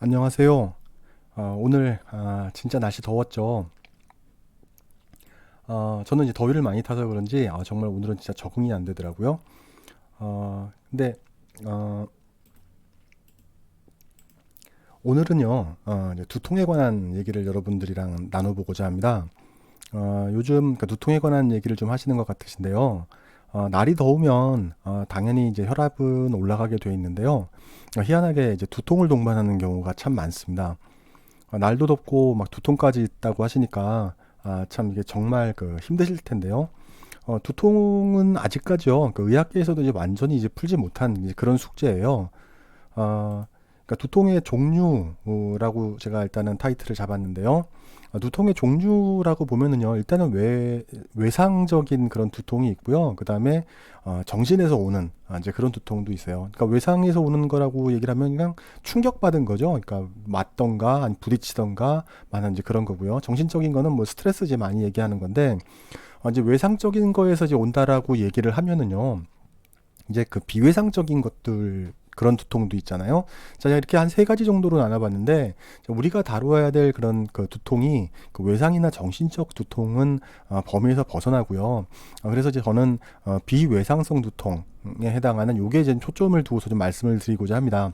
안녕하세요. 어, 오늘 아, 진짜 날씨 더웠죠. 어, 저는 이제 더위를 많이 타서 그런지 아, 정말 오늘은 진짜 적응이 안 되더라고요. 어, 근데 어, 오늘은요 어, 두통에 관한 얘기를 여러분들이랑 나눠보고자 합니다. 어, 요즘 그 두통에 관한 얘기를 좀 하시는 것 같으신데요. 어, 날이 더우면 어, 당연히 이제 혈압은 올라가게 돼 있는데요. 어, 희한하게 이제 두통을 동반하는 경우가 참 많습니다. 어, 날도 덥고 막 두통까지 있다고 하시니까 아, 참 이게 정말 그 힘드실 텐데요. 어, 두통은 아직까지요. 그 의학계에서도 이제 완전히 이제 풀지 못한 이제 그런 숙제예요. 어, 그러니까 두통의 종류라고 제가 일단은 타이틀을 잡았는데요. 아, 두통의 종류라고 보면은요, 일단은 외, 외상적인 그런 두통이 있고요. 그 다음에, 어, 정신에서 오는, 아, 이제 그런 두통도 있어요. 그러니까 외상에서 오는 거라고 얘기를 하면 그냥 충격받은 거죠. 그러니까 맞던가, 아니 부딪히던가, 만한 이제 그런 거고요. 정신적인 거는 뭐 스트레스 이제 많이 얘기하는 건데, 어, 이제 외상적인 거에서 이제 온다라고 얘기를 하면은요, 이제 그 비외상적인 것들 그런 두통도 있잖아요. 자, 이렇게 한 세 가지 정도로 나눠봤는데 우리가 다루어야 될 그런 그 두통이 그 외상이나 정신적 두통은 어, 범위에서 벗어나고요. 어, 그래서 이제 저는 어, 비외상성 두통에 해당하는 요게 이제 초점을 두고서 좀 말씀을 드리고자 합니다.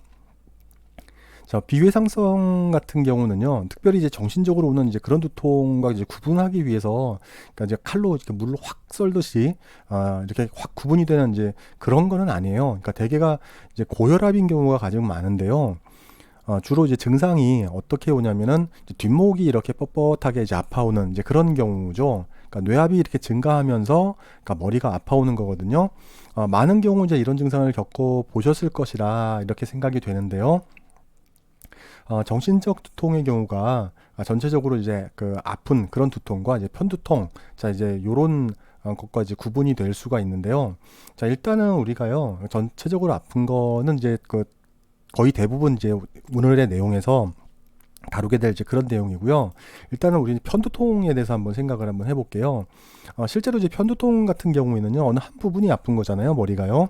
자, 비회상성 같은 경우는요, 특별히 이제 정신적으로 오는 이제 그런 두통과 이제 구분하기 위해서, 그러니까 이제 칼로 이렇게 물을 확 썰듯이, 아, 이렇게 확 구분이 되는 이제 그런 거는 아니에요. 그러니까 대개가 이제 고혈압인 경우가 가장 많은데요. 어, 주로 이제 증상이 어떻게 오냐면은 뒷목이 이렇게 뻣뻣하게 이제 아파오는 이제 그런 경우죠. 그러니까 뇌압이 이렇게 증가하면서 그러니까 머리가 아파오는 거거든요. 어, 많은 경우 이제 이런 증상을 겪어 보셨을 것이라 이렇게 생각이 되는데요. 어, 정신적 두통의 경우가 아, 전체적으로 이제 그 아픈 그런 두통과 이제 편두통, 자 이제 요런 어, 이제 구분이 될 수가 있는데요. 자 일단은 우리가요 전체적으로 아픈 거는 이제 그 거의 대부분 이제 오늘의 내용에서 다루게 될 이제 그런 내용이고요. 일단은 우리 편두통에 대해서 한번 생각을 한번 해볼게요. 어, 실제로 이제 편두통 같은 경우에는요, 어느 한 부분이 아픈 거잖아요, 머리가요.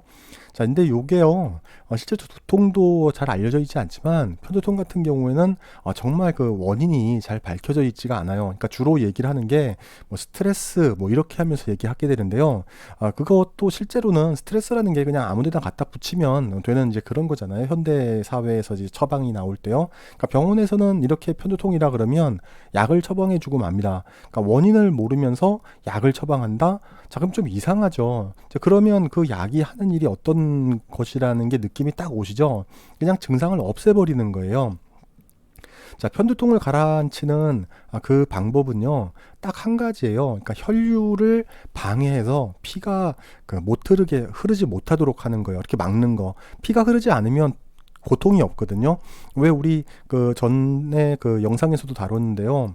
자, 근데 요게요, 어, 실제 두통도 잘 알려져 있지 않지만, 편두통 같은 경우에는 어, 정말 그 원인이 잘 밝혀져 있지가 않아요. 그러니까 주로 얘기를 하는 게, 뭐 스트레스, 뭐 이렇게 하면서 얘기하게 되는데요. 어, 그것도 실제로는 스트레스라는 게 그냥 아무 데나 갖다 붙이면 되는 이제 그런 거잖아요. 현대 사회에서 이제 처방이 나올 때요. 그러니까 병원에서는 이렇게 편두통이라 그러면 약을 처방해 주고 맙니다. 그러니까 원인을 모르면서 약을 처방한다? 자, 그럼 좀 이상하죠. 자, 그러면 그 약이 하는 일이 어떤 것이라는 게 느낌이 딱 오시죠? 그냥 증상을 없애버리는 거예요. 자, 편두통을 가라앉히는 아, 그 방법은요, 딱 한 가지예요. 그러니까 혈류를 방해해서 피가 그 못 흐르게, 흐르지 못하도록 하는 거예요. 이렇게 막는 거. 피가 흐르지 않으면 고통이 없거든요. 왜 우리 그 전에 그 영상에서도 다뤘는데요.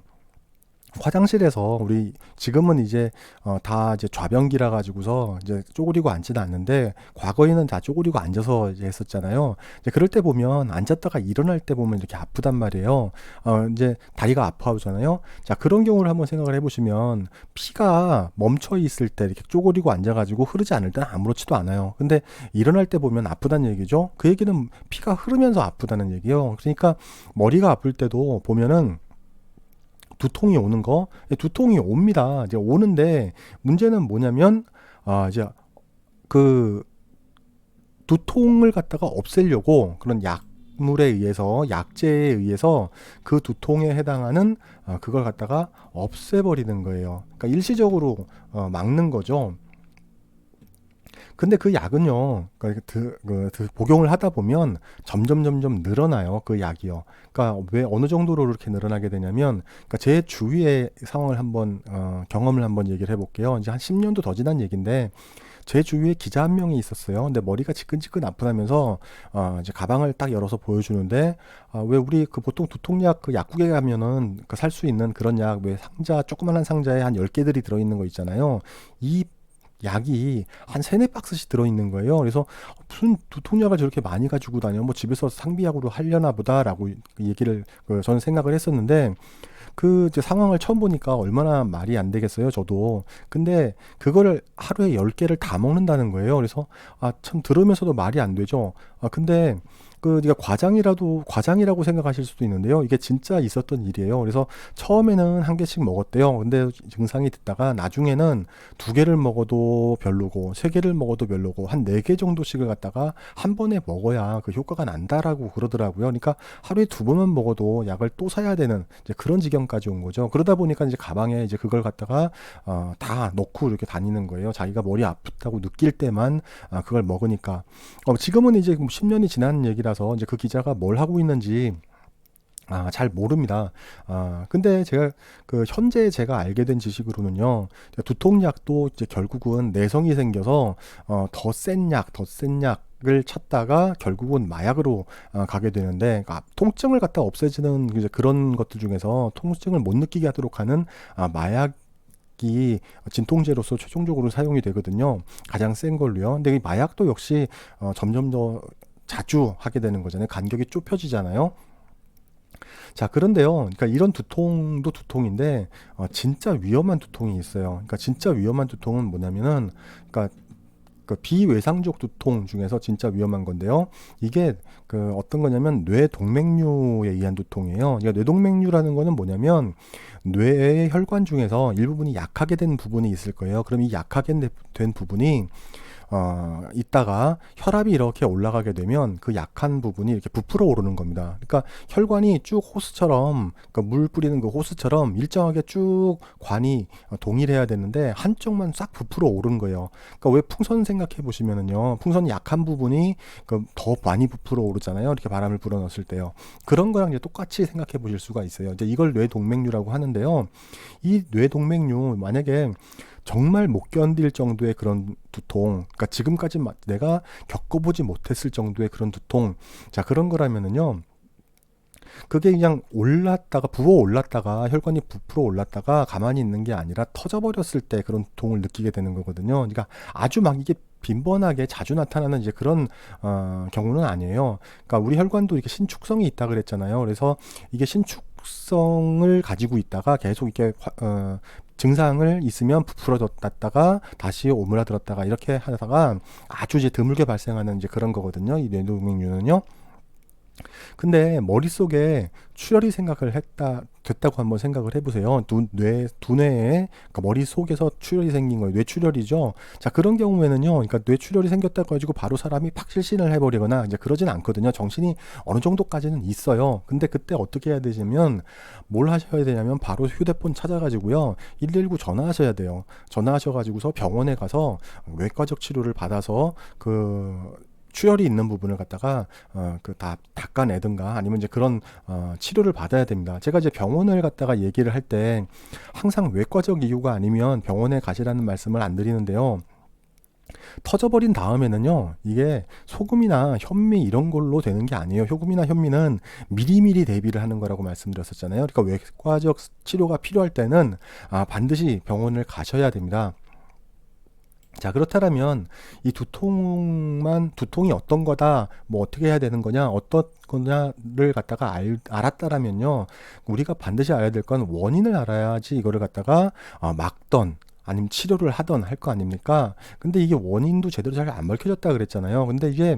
화장실에서 우리 지금은 이제 어, 다 이제 좌변기라 가지고서 이제 쪼그리고 앉지는 않는데 과거에는 다 쪼그리고 앉아서 이제 했었잖아요. 이제 그럴 때 보면 앉았다가 일어날 때 보면 이렇게 아프단 말이에요. 어, 이제 다리가 아파오잖아요. 자 그런 경우를 한번 생각을 해보시면 피가 멈춰 있을 때 이렇게 쪼그리고 앉아가지고 흐르지 않을 때는 아무렇지도 않아요. 근데 일어날 때 보면 아프다는 얘기죠. 그 얘기는 피가 흐르면서 아프다는 얘기예요. 그러니까 머리가 아플 때도 보면은 두통이 오는 거 예, 두통이 옵니다. 이제 오는데 문제는 뭐냐면 아 이제 그 두통을 갖다가 없애려고 그런 약 물에 의해서 약제에 의해서 그 두통에 해당하는 아, 그걸 갖다가 없애버리는 거예요. 그러니까 일시적으로 어, 막는 거죠. 근데 그 약은요, 그러니까 그, 그, 그 복용을 하다 보면 점점 점점 늘어나요. 그 약이요. 그러니까 왜 어느 정도로 이렇게 늘어나게 되냐면, 그러니까 제 주위의 상황을 한번 어, 경험을 한번 얘기를 해볼게요. 이제 한 10년도 더 지난 얘기인데. 제 주위에 기자 한 명이 있었어요. 근데 머리가 지끈지끈 아프다면서 어, 이제 가방을 딱 열어서 보여주는데 어, 왜 우리 그 보통 두통약 그 약국에 가면은 그 살 수 있는 그런 약 왜 상자 조그만한 상자에 한 10개들이 들어 있는 거 있잖아요. 이 약이 한 세네 박스씩 들어있는 거예요. 그래서 무슨 두통약을 저렇게 많이 가지고 다녀? 뭐 집에서 상비약으로 하려나 보다라고 얘기를 그 저는 생각을 했었는데 그 상황을 처음 보니까 얼마나 말이 안 되겠어요, 저도. 근데 그거를 하루에 10개를 다 먹는다는 거예요. 그래서 아, 참 들으면서도 말이 안 되죠. 아, 근데 그 네가 과장이라도 과장이라고 생각하실 수도 있는데요. 이게 진짜 있었던 일이에요. 그래서 처음에는 한 개씩 먹었대요. 근데 증상이 듣다가 나중에는 두 개를 먹어도 별로고 세 개를 먹어도 별로고 한 네 개 정도씩을 갖다가 한 번에 먹어야 그 효과가 난다라고 그러더라고요. 그러니까 하루에 두 번만 먹어도 약을 또 사야 되는 그런 지경까지 온 거죠. 그러다 보니까 이제 가방에 이제 그걸 갖다가 어, 다 넣고 이렇게 다니는 거예요. 자기가 머리 아프다고 느낄 때만 아, 그걸 먹으니까. 어, 지금은 이제 10년이 지난 얘기라 서 이제 그 기자가 뭘 하고 있는지 아, 잘 모릅니다. 아, 근데 제가 그 현재 제가 알게 된 지식으로는요. 두통약도 이제 결국은 내성이 생겨서 어, 더 센 약, 더 센 약 을 찾다가 결국은 마약으로 어, 가게 되는데 아, 통증을 갖다 없애지는 이제 그런 것들 중에서 통증을 못 느끼게 하도록 하는 아, 마약 이 진통제로서 최종적으로 사용이 되거든요. 가장 센 걸로요. 근데 이 마약도 역시 어, 점점 더 자주 하게 되는 거잖아요. 간격이 좁혀지잖아요. 자, 그런데요. 그러니까 이런 두통도 두통인데 어, 진짜 위험한 두통이 있어요. 그러니까 진짜 위험한 두통은 뭐냐면은 그러니까 그 비외상적 두통 중에서 진짜 위험한 건데요. 이게 그 어떤 거냐면 뇌동맥류에 의한 두통이에요. 그러니까 뇌동맥류라는 거는 뭐냐면 뇌의 혈관 중에서 일부분이 약하게 된 부분이 있을 거예요. 그럼 이 약하게 된 부분이 어, 있다가 혈압이 이렇게 올라가게 되면 그 약한 부분이 이렇게 부풀어 오르는 겁니다. 그러니까 혈관이 쭉 호스처럼 그러니까 물 뿌리는 그 호스처럼 일정하게 쭉 관이 동일해야 되는데 한쪽만 싹 부풀어 오른 거예요. 그러니까 왜 풍선 생각해 보시면은요. 풍선이 약한 부분이 그더 많이 부풀어 오르잖아요. 이렇게 바람을 불어넣었을 때요. 그런 거랑 이제 똑같이 생각해 보실 수가 있어요. 이제 이걸 뇌동맥류라고 하는데요. 이 뇌동맥류 만약에 정말 못 견딜 정도의 그런 두통, 그러니까 지금까지 내가 겪어보지 못했을 정도의 그런 두통, 자 그런 거라면은요. 그게 그냥 올랐다가 부어 올랐다가 혈관이 부풀어 올랐다가 가만히 있는 게 아니라 터져버렸을 때 그런 두통을 느끼게 되는 거거든요. 그러니까 아주 막 이게 빈번하게 자주 나타나는 이제 그런 어, 경우는 아니에요. 그러니까 우리 혈관도 이렇게 신축성이 있다 그랬잖아요. 그래서 이게 신축 성을 가지고 있다가 계속 이렇게 어, 증상을 있으면 부풀어졌다가 다시 오므라들었다가 이렇게 하다가 아주 이제 드물게 발생하는 이제 그런 거거든요. 이 뇌동맥류는요. 근데 머릿속에 출혈이 생각을 했다 됐다고 한번 생각을 해보세요. 두, 뇌, 두뇌에 그러니까 머릿속에서 출혈이 생긴 거예요. 뇌출혈이죠. 자 그런 경우에는요. 그러니까 뇌출혈이 생겼다고 가지고 바로 사람이 팍 실신을 해버리거나 이제 그러진 않거든요. 정신이 어느 정도까지는 있어요. 근데 그때 어떻게 해야 되냐면 뭘 하셔야 되냐면 바로 휴대폰 찾아가지고요. 119 전화하셔야 돼요. 전화하셔가지고서 병원에 가서 외과적 치료를 받아서 그 출혈이 있는 부분을 갖다가 어, 그다 닦아내든가 아니면 이제 그런 어, 치료를 받아야 됩니다. 제가 이제 병원을 갖다가 얘기를 할 때 항상 외과적 이유가 아니면 병원에 가시라는 말씀을 안 드리는데요. 터져버린 다음에는요, 이게 소금이나 현미 이런 걸로 되는 게 아니에요. 효금이나 현미는 미리미리 대비를 하는 거라고 말씀드렸었잖아요. 그러니까 외과적 치료가 필요할 때는 아, 반드시 병원을 가셔야 됩니다. 자 그렇다면 이 두통만 두통이 어떤 거다 뭐 어떻게 해야 되는 거냐 어떤 거냐를 갖다가 알, 알았다라면요. 우리가 반드시 알아야 될 건 원인을 알아야지 이거를 갖다가 어, 막던 아니면 치료를 하던 할 거 아닙니까? 근데 이게 원인도 제대로 잘 안 밝혀졌다 그랬잖아요. 근데 이게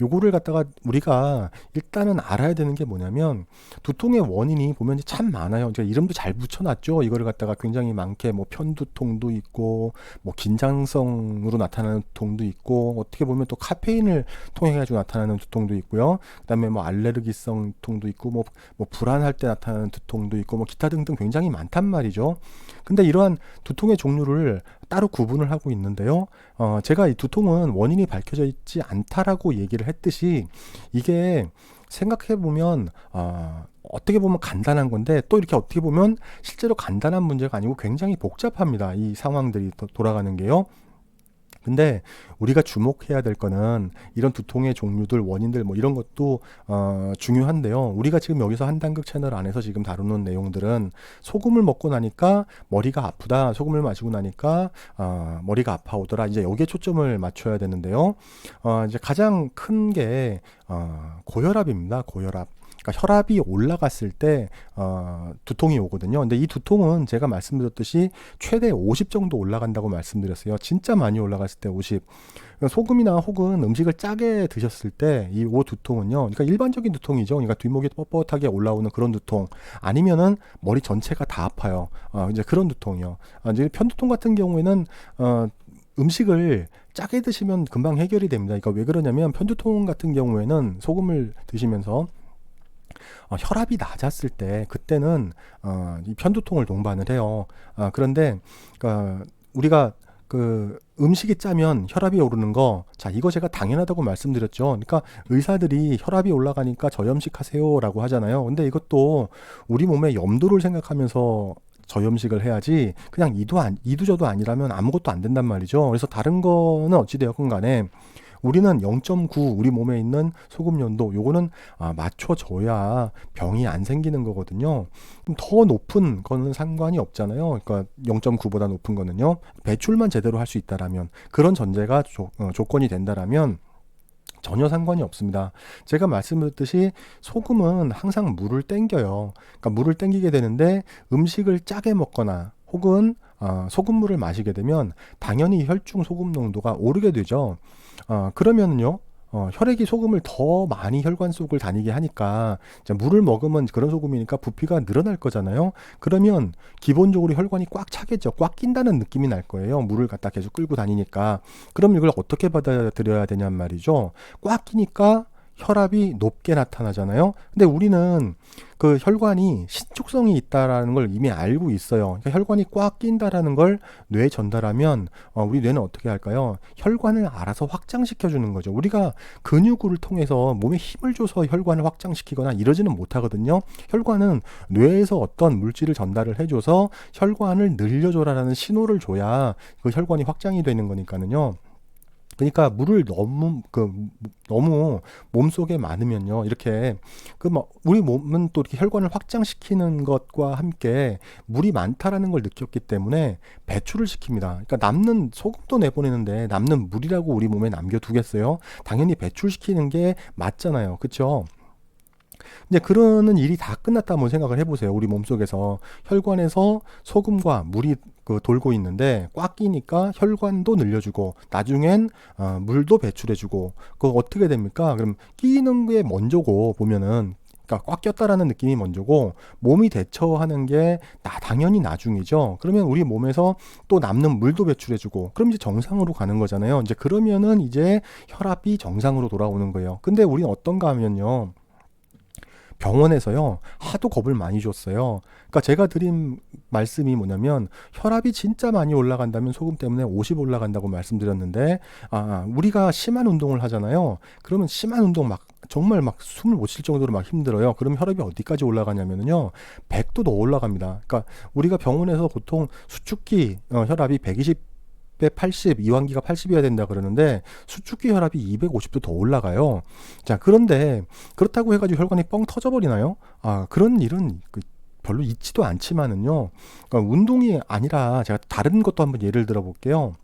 요거를 갖다가 우리가 일단은 알아야 되는 게 뭐냐면 두통의 원인이 보면 참 많아요. 제가 이름도 잘 붙여놨죠. 이거를 갖다가 굉장히 많게 뭐 편두통도 있고 뭐 긴장성으로 나타나는 두통도 있고 어떻게 보면 또 카페인을 통해 가지고 나타나는 두통도 있고요. 그다음에 뭐 알레르기성 두통도 있고 뭐, 뭐 불안할 때 나타나는 두통도 있고 뭐 기타 등등 굉장히 많단 말이죠. 근데 이러한 두통의 종류를 따로 구분을 하고 있는데요. 어, 제가 이 두통은 원인이 밝혀져 있지 않다라고 얘기를 했듯이 이게 생각해 보면 어, 어떻게 보면 간단한 건데 또 이렇게 어떻게 보면 실제로 간단한 문제가 아니고 굉장히 복잡합니다. 이 상황들이 돌아가는 게요. 근데 우리가 주목해야 될 거는 이런 두통의 종류들, 원인들 뭐 이런 것도 어, 중요한데요. 우리가 지금 여기서 한단극 채널 안에서 지금 다루는 내용들은 소금을 먹고 나니까 머리가 아프다. 소금을 마시고 나니까 어, 머리가 아파오더라. 이제 여기에 초점을 맞춰야 되는데요. 어, 이제 가장 큰 게 어, 고혈압입니다. 고혈압. 그러니까 혈압이 올라갔을 때 어, 두통이 오거든요. 근데 이 두통은 제가 말씀드렸듯이 최대 50 정도 올라간다고 말씀드렸어요. 진짜 많이 올라갔을 때 50. 그러니까 소금이나 혹은 음식을 짜게 드셨을 때 이 오 두통은요. 그러니까 일반적인 두통이죠. 그러니까 뒷목이 뻣뻣하게 올라오는 그런 두통. 아니면은 머리 전체가 다 아파요. 어, 이제 그런 두통이요. 아, 이제 편두통 같은 경우에는 어, 음식을 짜게 드시면 금방 해결이 됩니다. 그러니까 왜 그러냐면 편두통 같은 경우에는 소금을 드시면서 어, 혈압이 낮았을 때 그때는 어, 이 편두통을 동반을 해요. 아, 그런데 그러니까 우리가 그 음식이 짜면 혈압이 오르는 거, 자, 이거 제가 당연하다고 말씀드렸죠. 그러니까 의사들이 혈압이 올라가니까 저염식 하세요라고 하잖아요. 근데 이것도 우리 몸의 염도를 생각하면서 저염식을 해야지 그냥 이도 안, 이두저도 아니라면 아무것도 안 된단 말이죠. 그래서 다른 거는 어찌되었건 간에 우리는 0.9 우리 몸에 있는 소금 연도 요거는 아, 맞춰줘야 병이 안 생기는 거거든요. 그럼 더 높은 거는 상관이 없잖아요. 그러니까 0.9보다 높은 거는요. 배출만 제대로 할 수 있다라면 그런 전제가 조, 어, 조건이 된다라면 전혀 상관이 없습니다. 제가 말씀드렸듯이 소금은 항상 물을 땡겨요. 그러니까 물을 땡기게 되는데 음식을 짜게 먹거나 혹은 어, 소금물을 마시게 되면 당연히 혈중 소금 농도가 오르게 되죠. 어, 그러면은요. 어, 혈액이 소금을 더 많이 혈관 속을 다니게 하니까 물을 먹으면 그런 소금이니까 부피가 늘어날 거잖아요. 그러면 기본적으로 혈관이 꽉 차겠죠. 꽉 낀다는 느낌이 날 거예요. 물을 갖다 계속 끌고 다니니까. 그럼 이걸 어떻게 받아들여야 되냔 말이죠. 꽉 끼니까 혈압이 높게 나타나잖아요. 근데 우리는 그 혈관이 신축성이 있다라는 걸 이미 알고 있어요. 그러니까 혈관이 꽉 낀다라는 걸 뇌에 전달하면 어, 우리 뇌는 어떻게 할까요? 혈관을 알아서 확장시켜 주는 거죠. 우리가 근육을 통해서 몸에 힘을 줘서 혈관을 확장시키거나 이러지는 못하거든요. 혈관은 뇌에서 어떤 물질을 전달을 해줘서 혈관을 늘려줘라라는 신호를 줘야 그 혈관이 확장이 되는 거니까는요. 그러니까 물을 너무 그 너무 몸 속에 많으면요 이렇게 그 뭐 우리 몸은 또 이렇게 혈관을 확장시키는 것과 함께 물이 많다라는 걸 느꼈기 때문에 배출을 시킵니다. 그러니까 남는 소금도 내보내는데 남는 물이라고 우리 몸에 남겨두겠어요? 당연히 배출시키는 게 맞잖아요, 그렇죠? 이제 그러는 일이 다 끝났다 한번 생각을 해보세요. 우리 몸속에서 혈관에서 소금과 물이 그 돌고 있는데 꽉 끼니까 혈관도 늘려주고 나중엔 어, 물도 배출해주고 그거 어떻게 됩니까? 그럼 끼는 게 먼저고 보면은 그러니까 꽉 꼈다라는 느낌이 먼저고 몸이 대처하는 게 나, 당연히 나중이죠. 그러면 우리 몸에서 또 남는 물도 배출해주고 그럼 이제 정상으로 가는 거잖아요. 이제 그러면은 이제 혈압이 정상으로 돌아오는 거예요. 근데 우리는 어떤가 하면요. 병원에서요 하도 겁을 많이 줬어요. 그러니까 제가 드린 말씀이 뭐냐면 혈압이 진짜 많이 올라간다면 소금 때문에 50 올라간다고 말씀드렸는데 아 우리가 심한 운동을 하잖아요. 그러면 심한 운동 막 정말 막 숨을 못 쉴 정도로 막 힘들어요. 그럼 혈압이 어디까지 올라가냐면요 100도 더 올라갑니다. 그러니까 우리가 병원에서 보통 수축기 어, 혈압이 120 180, 이완기가 80이어야 된다 그러는데 수축기 혈압이 250도 더 올라가요. 자, 그런데 그렇다고 해가지고 혈관이 뻥 터져버리나요? 아, 그런 일은 그 별로 있지도 않지만은요. 그러니까 운동이 아니라 제가 다른 것도 한번 예를 들어 볼게요.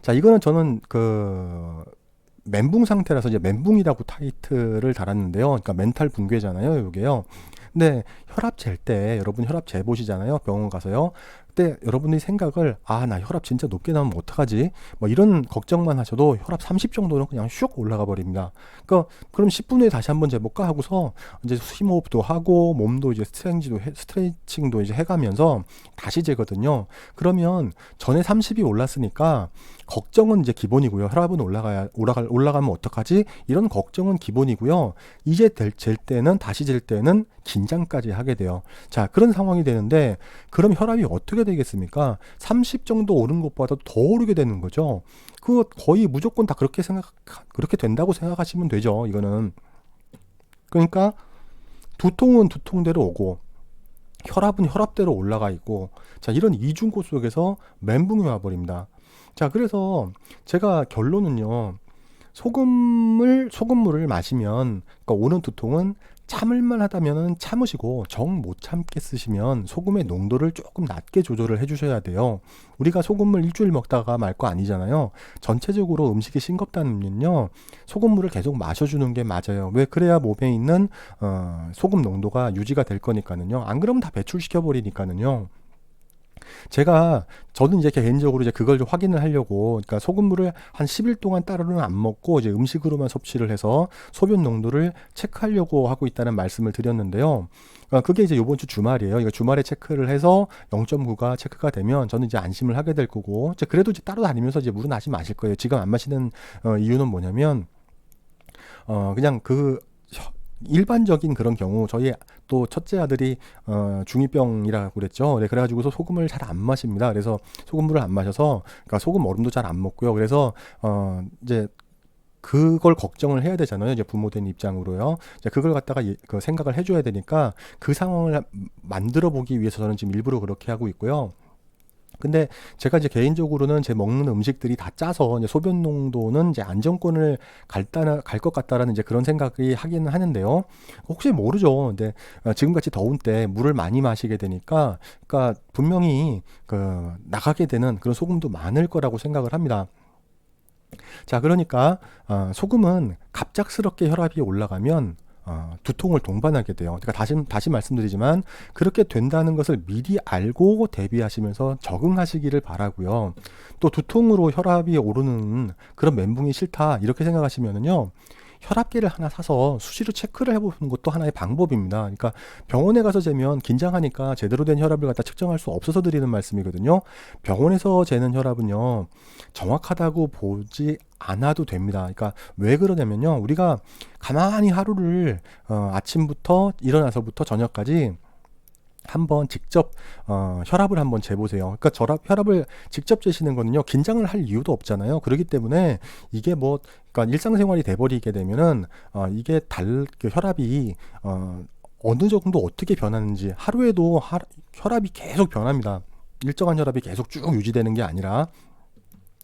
자, 이거는 저는 그 멘붕 상태라서 이제 멘붕이라고 타이틀을 달았는데요. 그러니까 멘탈 붕괴잖아요, 이게요. 근데 혈압 잴 때 여러분 혈압 재보시잖아요. 병원 가서요. 그때 여러분들이 생각을 아 나 혈압 진짜 높게 나오면 어떡하지? 뭐 이런 걱정만 하셔도 혈압 30 정도는 그냥 슉 올라가 버립니다. 그러니까 그럼 10분 후에 다시 한번 재볼까? 하고서 이제 심호흡도 하고 몸도 이제 스트레칭도 해, 스트레칭도 이제 해가면서 다시 재거든요. 그러면 전에 30이 올랐으니까 걱정은 이제 기본이고요. 혈압은 올라가야 올라가 올라가면 어떡하지? 이런 걱정은 기본이고요. 이제 될, 잴 때는 다시 잴 때는 긴장까지 하게 돼요. 자 그런 상황이 되는데 그럼 혈압이 어떻게 어떻게 되겠습니까? 30 정도 오른 것보다 더 오르게 되는 거죠. 그 거의 무조건 다 그렇게 생각 그렇게 된다고 생각하시면 되죠. 이거는 그러니까 두통은 두통대로 오고 혈압은 혈압대로 올라가 있고 자 이런 이중고 속에서 멘붕이 와버립니다. 자 그래서 제가 결론은요 소금을 소금물을 마시면 그러니까 오는 두통은 참을만 하다면 참으시고 정 못 참겠으시면 소금의 농도를 조금 낮게 조절을 해주셔야 돼요. 우리가 소금물 일주일 먹다가 말 거 아니잖아요. 전체적으로 음식이 싱겁다면요. 소금물을 계속 마셔주는 게 맞아요. 왜 그래야 몸에 있는 어, 소금 농도가 유지가 될 거니까는요. 안 그러면 다 배출시켜 버리니까는요. 제가 저는 이제 개인적으로 이제 그걸 좀 확인을 하려고 그러니까 소금물을 한 10일 동안 따로는 안 먹고 이제 음식으로만 섭취를 해서 소변 농도를 체크하려고 하고 있다는 말씀을 드렸는데요. 어, 그게 이제 요번 주 주말이에요. 이거 주말에 체크를 해서 0.9가 체크가 되면 저는 이제 안심을 하게 될 거고 이제 그래도 이제 따로 다니면서 이제 물은 다시 마실 거예요. 지금 안 마시는 어, 이유는 뭐냐면 어 그냥 그 일반적인 그런 경우 저희 또 첫째 아들이 어, 중2병이라고 그랬죠. 네, 그래가지고서 소금을 잘 안 마십니다. 그래서 소금물을 안 마셔서 그러니까 소금 얼음도 잘 안 먹고요. 그래서 어, 이제 그걸 걱정을 해야 되잖아요. 이제 부모 된 입장으로요. 이제 그걸 갖다가 예, 그 생각을 해줘야 되니까 그 상황을 만들어 보기 위해서 저는 지금 일부러 그렇게 하고 있고요. 근데 제가 이제 개인적으로는 제 먹는 음식들이 다 짜서 이제 소변 농도는 이제 안정권을 갈다 갈것 같다라는 이제 그런 생각이 하기는 하는데요. 혹시 모르죠. 근데 어, 지금같이 더운 때 물을 많이 마시게 되니까 그러니까 분명히 그 나가게 되는 그런 소금도 많을 거라고 생각을 합니다. 자, 그러니까 어, 소금은 갑작스럽게 혈압이 올라가면 어, 두통을 동반하게 돼요. 그러니까 다시 다시 말씀드리지만 그렇게 된다는 것을 미리 알고 대비하시면서 적응하시기를 바라고요. 또 두통으로 혈압이 오르는 그런 멘붕이 싫다 이렇게 생각하시면은요. 혈압계를 하나 사서 수시로 체크를 해보는 것도 하나의 방법입니다. 그러니까 병원에 가서 재면 긴장하니까 제대로 된 혈압을 갖다 측정할 수 없어서 드리는 말씀이거든요. 병원에서 재는 혈압은요, 정확하다고 보지 않아도 됩니다. 그러니까 왜 그러냐면요, 우리가 가만히 하루를 어, 아침부터 일어나서부터 저녁까지 한번 직접 어, 혈압을 한번 재보세요. 그러니까 저랍 혈압을 직접 재시는 거는요 긴장을 할 이유도 없잖아요. 그렇기 때문에 이게 뭐 그러니까 일상생활이 돼버리게 되면은 어, 이게 달그 혈압이 어, 어느 정도 어떻게 변하는지 하루에도 하, 혈압이 계속 변합니다. 일정한 혈압이 계속 쭉 유지되는 게 아니라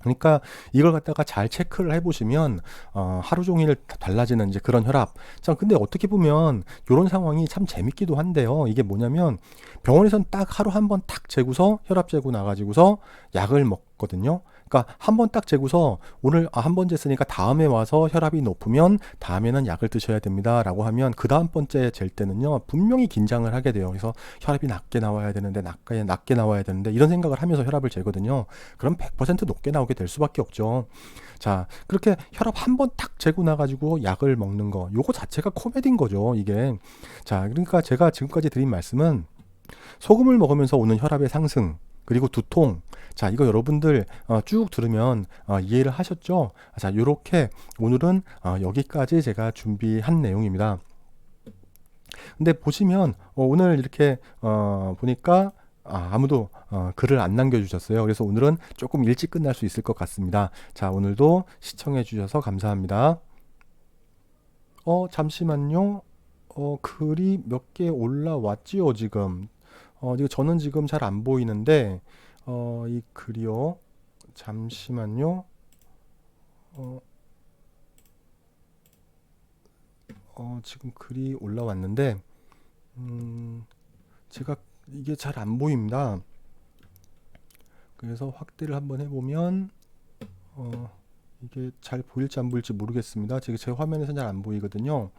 그러니까 이걸 갖다가 잘 체크를 해보시면 어, 하루 종일 달라지는 이제 그런 혈압. 자, 근데 어떻게 보면 이런 상황이 참 재밌기도 한데요. 이게 뭐냐면 병원에선 딱 하루 한 번 탁 재고서 혈압 재고 나가지고서 약을 먹거든요. 그러니까 한 번 딱 재고서 오늘 아, 한 번 쟀으니까 다음에 와서 혈압이 높으면 다음에는 약을 드셔야 됩니다라고 하면 그 다음 번째 잴 때는요 분명히 긴장을 하게 돼요. 그래서 혈압이 낮게 나와야 되는데 낮게 낮게 나와야 되는데 이런 생각을 하면서 혈압을 재거든요. 그럼 100% 높게 나오게 될 수밖에 없죠. 자 그렇게 혈압 한 번 탁 재고 나가지고 약을 먹는 거 요거 자체가 코미디인 거죠 이게. 자 그러니까 제가 지금까지 드린 말씀은 소금을 먹으면서 오는 혈압의 상승 그리고 두통. 자, 이거 여러분들 어, 쭉 들으면 어, 이해를 하셨죠? 자, 요렇게 오늘은 어, 여기까지 제가 준비한 내용입니다. 근데 보시면 어, 오늘 이렇게 어, 보니까 아, 아무도 어, 글을 안 남겨주셨어요. 그래서 오늘은 조금 일찍 끝날 수 있을 것 같습니다. 자, 오늘도 시청해 주셔서 감사합니다. 어, 잠시만요. 어, 글이 몇 개 올라왔지요, 지금. 어, 저는 지금 잘 안 보이는데 어, 이 글이요. 잠시만요. 어, 어, 지금 글이 올라왔는데 음, 제가 이게 잘 안 보입니다. 그래서 확대를 한번 해보면 어, 이게 잘 보일지 안 보일지 모르겠습니다. 지금 제 화면에서 잘 안 보이거든요.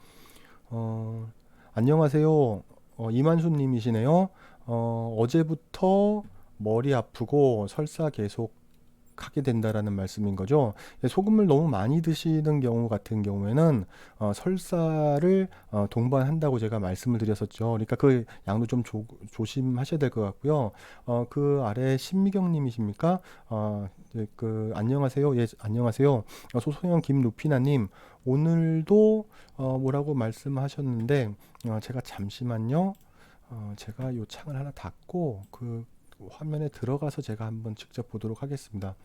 어, 안녕하세요. 어, 이만수 님이시네요. 어, 어제부터 머리 아프고 설사 계속 하게 된다라는 말씀인 거죠. 소금을 너무 많이 드시는 경우 같은 경우에는 어, 설사를 어, 동반한다고 제가 말씀을 드렸었죠. 그러니까 그 양도 좀 조, 조심하셔야 될 것 같고요. 어, 그 아래 신미경님이십니까? 어, 네, 그 안녕하세요. 예, 안녕하세요. 어, 소소영 김루피나님 오늘도 어, 뭐라고 말씀하셨는데 어, 제가 잠시만요. 어, 제가 요 창을 하나 닫고 그 화면에 들어가서 제가 한번 직접 보도록 하겠습니다.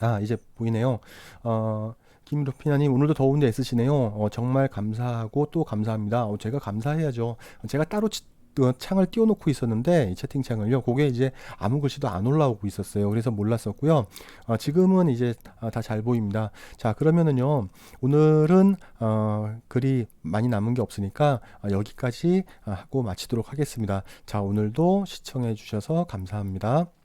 아 이제 보이네요. 어, 김루피나님 오늘도 더운데 애쓰시네요. 어, 정말 감사하고 또 감사합니다. 어, 제가 감사해야죠. 제가 따로 치, 그 창을 띄워놓고 있었는데 이 채팅창을요. 그게 이제 아무 글씨도 안 올라오고 있었어요. 그래서 몰랐었고요. 어, 지금은 이제 다 잘 보입니다. 자 그러면은요. 오늘은 어, 글이 많이 남은 게 없으니까 어, 여기까지 어, 하고 마치도록 하겠습니다. 자 오늘도 시청해 주셔서 감사합니다.